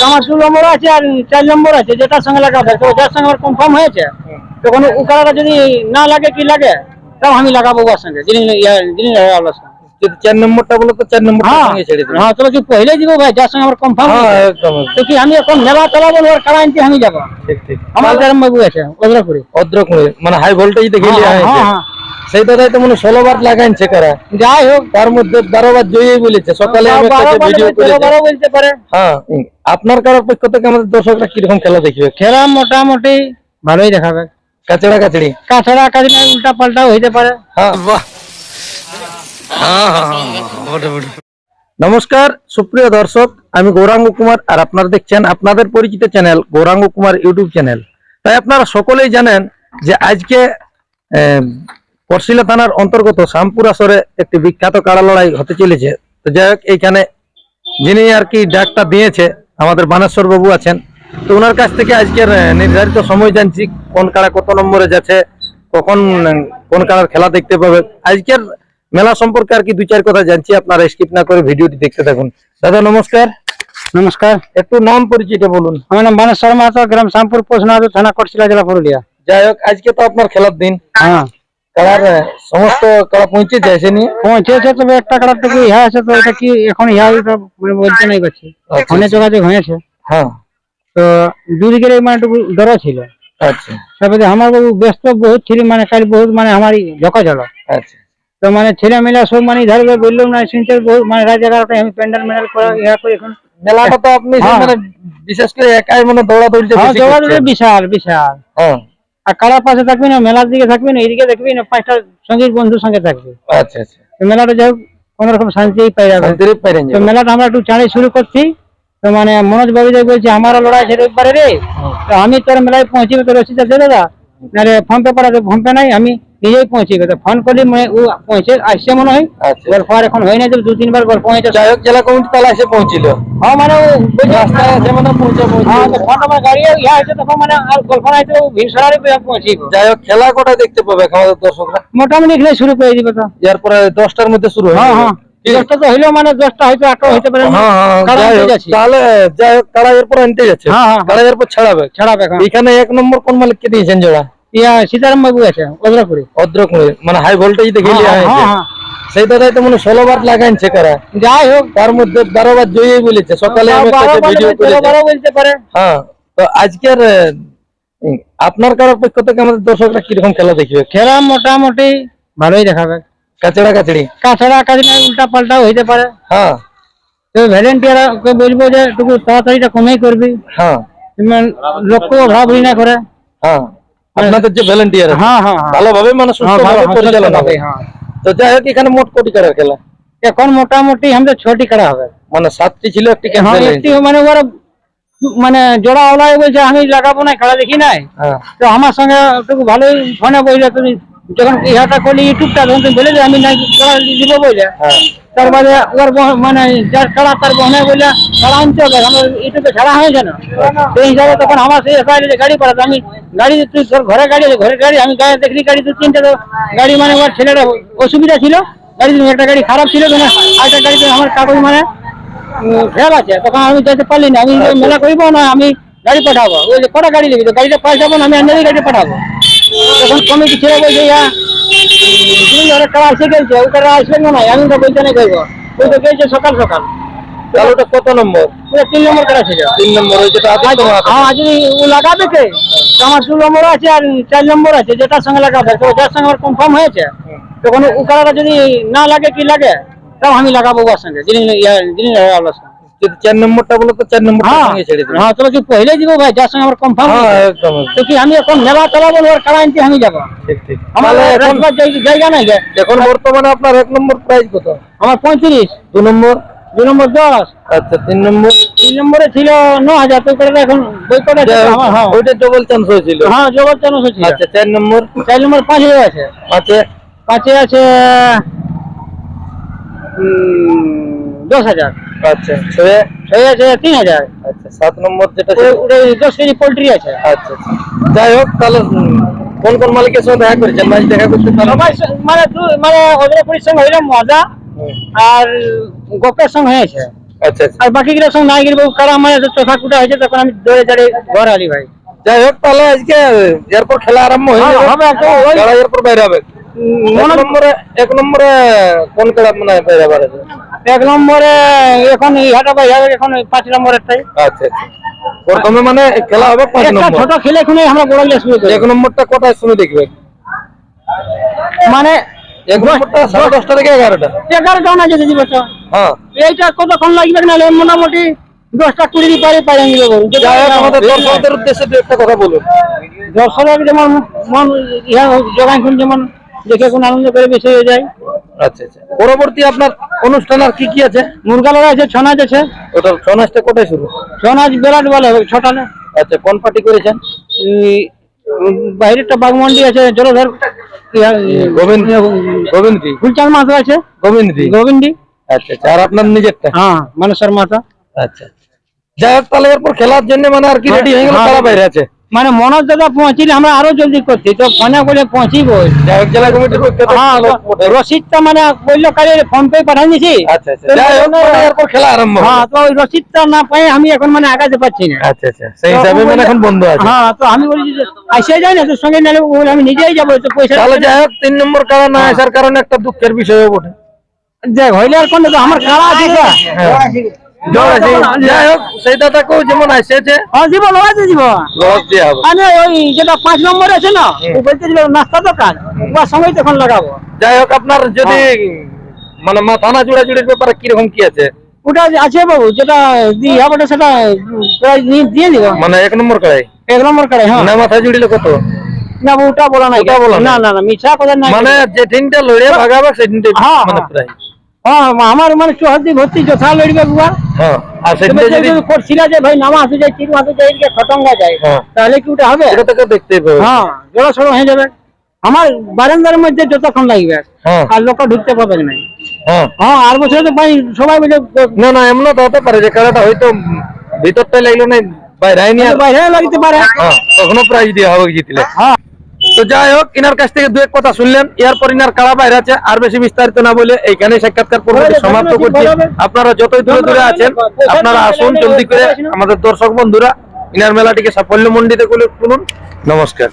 আমার দু নম্বর আছে আর চার নম্বর আছে যেটার সঙ্গে লাগাবে তো যার সঙ্গে আমার কনফার্ম হয়েছে তখন ও যদি না লাগে কি লাগে তাও আমি লাগাবো ওর সঙ্গে যিনি যিনি লাগাবো যদি চার নম্বরটা বলো তো চার নম্বরটা হ্যাঁ সঙ্গে ছেড়ে দেবো। হ্যাঁ তবে কি দিব ভাই যার সঙ্গে আমার কনফার্ম হ্যাঁ একদম তো কি আমি এখন মেলা চালাবো ওর আনতে আমি যাব? ঠিক ঠিক। আমার গ্রাম বাবু আছে মানে হাই ভোল্টেজ দেখে হ্যাঁ, হ্যাঁ, হ্যাঁ। সেইটাই তো মানে ষোলো বার লাগাইছে কারা। যাই হোক। তার মধ্যে বারো বার জয়ী বলেছে। সকালে হ্যাঁ আপনার কারোর পক্ষ থেকে আমাদের দর্শকরা কীরকম খেলা দেখবে? খেলা মোটামুটি ভালোই দেখাবে। কাচড়া কাচড়ি। কাছাড়া কাজ না উল্টা পাল্টাও হইতে পারে। হ্যাঁ। নমস্কার সুপ্রিয় দর্শক আমি গৌরাঙ্গ কুমার আর আপনারা দেখছেন আপনাদের পরিচিত channel Gouranga Kumar YouTube channel. তাই আপনারা সকলেই জানেন যে আজকে আহ, পরশিলা থানার অন্তর্গত শ্যামপুর আসরে একটি বিখ্যাত কাড়া লড়াই হতে চলেছে। তো যাই হোক এইখানে যিনি আর কি ডাকটা দিয়েছে আমাদের বানেশ্বর বাবু আছেন। তো ওনার কাছ থেকে আজকের নির্ধারিত সময় জানছি কোন কাড়া কত নম্বরে যাচ্ছে কখন কোন কাড়ার খেলা দেখতে পাবে। আজকের মেলা সম্পর্কে আর কি দুই চার কথা জানছি আপনারা স্কিপ না করে ভিডিওটি দেখতে থাকুন। দাদা নমস্কার। নমস্কার। একটু নাম পরিচিত বলুন। আমার নাম বানেশ্বর মাহাতো গ্রাম শ্যামপুর পোষনাদ থানা কটশিলা জেলা পুরুলিয়া। যাই হোক আজকে তো আপনার খেলার দিন। হ্যাঁ। কাড়ার সমস্ত কাড়া পৌঁছে যাইছে নিয়ে পৌঁছেছে তবে একটা কাটার টুকু ইহা আছে তো এটা কি এখন ইহা মানে বলতে নাই পারছি আচ্ছা। ফোনে যোগাযোগ হয়েছে। হ্যাঁ। তো দুদিকের মানে ডর ছিল। আচ্ছা। আমার ব্যস্ত বহুত ছিল মানে কাল বহুত মানে আমার ঝকা ছিল আচ্ছা। তো মানে ছেলে মেলা সব মানে ধরবে বললাম না শুনতে বহুত মানে রাত এগারোটায় আমি প্যান্ডেল মেডাল করা ইহা করে এখন। মেলাটা তো আপনি হ্যাঁ। মানে বিশেষ করে একাই মানে হ্যাঁ করছেন। বিশাল বিশাল। হ্যাঁ। আর কারার পাশে থাকবি না মেলার দিকে থাকবি না এইদিকে দেখবি না পাঁচটা সঙ্গীর বন্ধুর সঙ্গে থাকবি। আচ্ছা আচ্ছা। মেলাটা যাই হোক কোন রকম শান্তি পাই যাবে তো মেলাটা আমরা একটু চাঁড়ে শুরু করছি। তো মানে মনোজ বাবু যে বলছে আমারও লড়াই আছে রবিবারে রে। তো আমি তোর মেলায় পৌঁছিবে তোর রসিদটা দে দাদা। নাহলে ফোন পে করা ফোন পে নাই আমি নিজেই পৌঁছিবে তো ফোন করলি মানে ও পৌঁছে আসছে মনে হয়। আচ্ছা। গল্প আর এখন হয় না যে দু তিনবার গল্প হয়েছে যাই হোক জেলা কমিটি তাহলে এসে পৌঁছিল। হ্যাঁ মানে রাস্তায় আছে মানে পৌঁছে হ্যাঁ পৌঁছে ফোন আমার গাড়ি ইয়া আছে তখন মানে আর গল্প ভিড় সারারে পৌঁছিব যাই হোক খেলা কটা দেখতে পাবে আমাদের দর্শকরা? মোটামুটি এখানে শুরু করে দিবে তো। এরপরে দশটার মধ্যে শুরু হ্যাঁ হ্যাঁ। আছে? দশটা তো হইলেও মানে দশটা হয়তো আটটা হইতে পারে। হ্যাঁ হ্যাঁ যাই হোক, যাচ্ছি। তাহলে যাই হোক কারা এরপর আনতে যাচ্ছে এরপর ছাড়াবে। ছাড়াবে এখানে। এক নম্বর কোন মালিককে দিয়েছেন জোড়া? ইয়া সীতারাম বাবু আছে ওদরাপুরে অদ্রক মানে হাই ভোল্টেজ দেখে লিয়া হয়েছে। সেইটাই তো মানে ষোলো বার লাগাইছে কারা যাই হোক। তার মধ্যে বারো বার জয়ী বলেছে। সকালে আমি একটা ভিডিও তেরো করেছি। বারো বলতে পারে। হ্যাঁ তো আজকের আপনার কারোর পক্ষ থেকে আমাদের দর্শকরা কীরকম খেলা দেখবে? খেলা মোটামুটি ভালোই দেখাবে। কাচড়া কাচড়ি? কাছাড়া কাজ না উল্টা পাল্টাও হইতে পারে। হ্যাঁ। তো ভ্যালেন্টিয়ার বলব যে একটু তাড়াতাড়িটা কমেই করবি। হ্যাঁ। লোককে ভাবলি না করে। হ্যাঁ। আপনাদের যে ভলেন্টিয়ার হ্যাঁ হ্যাঁ হ্যাঁ। ভালোভাবে মানে সুস্থভাবে হ্যাঁ, পরিচালনা হবে। হ্যাঁ। তো যাই হোক এখানে মোট কোটি কারার খেলা। এখন মোটামুটি আমাদের ছটি কাড়া হবে। মানে সাতটি ছিল একটি হ্যাঁ ক্যান্সেল একটি মানে ওরা মানে জোড়া ওলাই বলছে আমি লাগাবো না খেলা দেখি নাই? তো আমার সঙ্গে ভালোই ফোনে বললে তুমি যখন ইহাটা করলি ইউটিউবটা তখন তুমি বলে আমি জোড়া দিব বলে হ্যাঁ। তারপরে ওর মানে যার খেলা তার বহনে বললে খেলা আনতে হবে আমার ইউটিউবে ছাড়া হয়েছে না সেই হিসাবে তখন আমার সেই এসআই গাড়ি পাঠাতো। আমি গাড়ি তুই তোর ঘরে গাড়ি ঘরের গাড়ি আমি গাড়ি দেখলি গাড়ি দু তিনটে তো গাড়ি মানে ওর ছেলেটা অসুবিধা ছিল। গাড়ি একটা গাড়ি খারাপ ছিল মানে আরেকটা গাড়িতে আমার কাগজ মানে ফেল আছে। তখন আমি যেতে পারলি না আমি মেলা করব না আমি গাড়ি পাঠাবো। ওই যে কটা গাড়ি নেবি তো গাড়িটা পাঠাবো না আমি অন্যদের গাড়ি পাঠাবো? তখন কমিটি ছেলে বলছে ইয়া দুই অনেক টাকা এসে গেছে ওই টাকা আসবে না আমি তো বলতে নাই করব ওই তো গেছে সকাল সকাল। তাহলে ওটা কত নম্বর? তিন নম্বর করা ছিল তিন নম্বর ওই যেটা মাহাতো হ্যাঁ আজ ও লাগাবে কে? আমার দু নম্বর আছে আর চার নম্বর আছে যেটার সঙ্গে লাগাবে। তো যার সঙ্গে আমার কনফার্ম হয়েছে তখন ও কালারটা যদি না লাগে কি লাগে? তাও আমি লাগাবো ওর সঙ্গে যিনি যিনি সঙ্গে। যদি চার নম্বরটা বলো তো চার নম্বরটা হ্যাঁ সঙ্গে ছেড়ে দেবো। হ্যাঁ তবে কি দিব ভাই যার সঙ্গে আমার কনফার্ম হ্যাঁ একদম তো কি আমি এখন মেলা চালাবো না ওর আনতে আমি যাব? ঠিক ঠিক। তাহলে এখন জায়গা- জায়গা নাই এখন বর্তমানে আপনার এক নম্বর প্রাইস কত? আমার পঁয়ত্রিশ। দু নম্বর? দু নম্বর দশ। আচ্ছা তিন নম্বর? তিন নম্বরে ছিল ন হাজার তো করে এখন বই করে হ্যাঁ। ওইটা ডবল চান্স হয়েছিল। হ্যাঁ চানস আচ্ছা চার নম্বর? চার নম্বর পাঁচ হাজার আছে পাঁচে আছে উম, দশ হাজার। আচ্ছা ছয়ে ছয় আছে তিন হাজার। আচ্ছা সাত নম্বর যেটা ওটা দশ কেজি পোল্ট্রি আছে। আচ্ছা আচ্ছা। যাই হোক তাহলে কোন কোন মালিকের সঙ্গে দেখা করেছেন? মাঝে দেখা করতে সবাই মানে মানে ওদের পরিশ্রম হইলে মজা। আর গোপের সঙ্গে হয়েছে। আচ্ছা আচ্ছা। আর বাকি গুলো সব নাই গেলে কারা আমার চোখা কুটা হয়েছে তখন আমি দৌড়ে দাঁড়িয়ে ঘর আলি ভাই। যাই হোক তাহলে আজকে এরপর খেলা আরম্ভ হয়ে হ্যাঁ, যাবে। হবে এরপর বাইরে হবে। নম্বরে এক নম্বরে কোন খেলা মানে বাইরে হবে এক নম্বরে এখন এই হাটা এখন পাঁচ নম্বরেরটাই আচ্ছা আচ্ছা। প্রথমে মানে খেলা হবে পাঁচ নম্বর। ছোট খেলে এখানে আমরা গোড়ালে শুরু করি। এক নম্বরটা কটায় শুনে দেখবে? মানে এক নম্বরটা সাড়ে দশটা থেকে এগারোটা। এগারোটা না যেতে দিবে হ্যাঁ। এইটা কতক্ষণ লাগবে না মোটামুটি দশটা কুড়ি পরে আমাদের দর্শকদের উদ্দেশ্যে দু একটা কথা বলুন। দর্শকের যেমন মন ইহা জোগান যেমন দেখে কোন আনন্দ করে বেশি হয়ে যায়। আচ্ছা আচ্ছা। পরবর্তী আপনার অনুষ্ঠান আর কি কি আছে? মুরগা আছে আছে। কোটায় শুরু? ছনাজ বিরাট বলে ছটা না আচ্ছা কোন পার্টি করেছেন? বাইরেরটা বাগমন্ডি আছে জলধর গোবিন্দ গোবিন্দ ফুলচাঁদ মাথা আছে। গোবিন্দ গোবিন্দি আচ্ছা আচ্ছা। আর আপনার নিজেরটা? হ্যাঁ মানসর মাথা। আচ্ছা যাই হোক তাহলে এরপর খেলার জন্য মানে আর কি রেডি হয়ে গেল? হ্যাঁ। তারা বাইরে আছে। মানে মনোজ দাদা পৌঁছিলে আমরা আরও জলদি করছি তো ফোনে বলে পৌঁছিব হ্যাঁ। রসিদটা মানে বলল কালে ফোন পে পাঠাই দিছি আচ্ছা আচ্ছা যাই হোক মানে এরপর খেলা আরম্ভ হ্যাঁ তো ওই রসিদটা না পাই আমি এখন মানে আগাতে পারছি না আচ্ছা আচ্ছা সেই হিসাবে মানে এখন বন্ধ আছে হ্যাঁ তো আমি বলছি যে আসে যাই না তোর সঙ্গে নাহলে আমি নিজেই যাব তো পয়সা তাহলে যাই হোক তিন নম্বর কারণ না হ্যাঁ। আসার কারণে একটা দুঃখের বিষয় বটে দেখ হইলে আর কোন আমার জ্বর আছে। যাই হোক যেমন হ্যাঁ দিব লগাইতে দিব। লস দেওয়া হবে। আমি ওই যেটা পাঁচ নম্বর আছে না ও বলতেছিল নাস্তা দোকান। ওর সঙ্গে তখন লাগাবো। যাই হোক আপনার যদি মানে মা থানা জোড়াজুড়ির ব্যাপারে কীরকম কি আছে? ওটা আছে বাবু যেটা দিয়ে হবে সেটা প্রায় দিয়ে দিব। মানে এক নম্বর এক নম্বর করে হ্যাঁ। না মাথা জুড়িলে কত? না ওটা বলা নাই। ওটা বলা না না না মিছা কথা নাই। মানে যে দিনটা লড়ে ভাগাবে সেই দিনটা হ্যাঁ, মানে হ্যাঁ। প্রায়। হ্যাঁ আমার মানে চৌহদ্দি ভর্তি যথা লড়বে বুয়া। হ্যাঁ আর সেই তুমি দিনটা যদি যদি করছিল যে ভাই নামা আসে যায় তিন মাসে যায় খতঙ্গা যায় হ্যাঁ। তাহলে কি ওটা হবে? দেখতে হ্যাঁ জোড়া সড়ো হয়ে যাবে। আমার বারান্দার মধ্যে যতক্ষণ লাগবে হ্যাঁ। আর লোক ঢুকতে না। হ্যাঁ। হ্যাঁ আর বছর তো ভাই সবাই মিলে না না এমন তো হতে পারে যে হয়তো ভিতরটাই লাগল না বাইরে লাগতে পারে। হ্যাঁ তখনও প্রাইজ দেওয়া হবে জিতলে। হ্যাঁ। তো যাই হোক ইনার কাছ থেকে দু এক কথা শুনলেন। এরপর ইনার কারা বাইরে আছে আর বেশি বিস্তারিত না বলে এইখানে সাক্ষাৎকার পর্বটি সমাপ্ত করছি। আপনারা যতই দূরে দূরে আছেন আপনারা আসুন জলদি করে আমাদের দর্শক বন্ধুরা ইনার মেলাটিকে সাফল্য মন্ডিতে করুন। নমস্কার।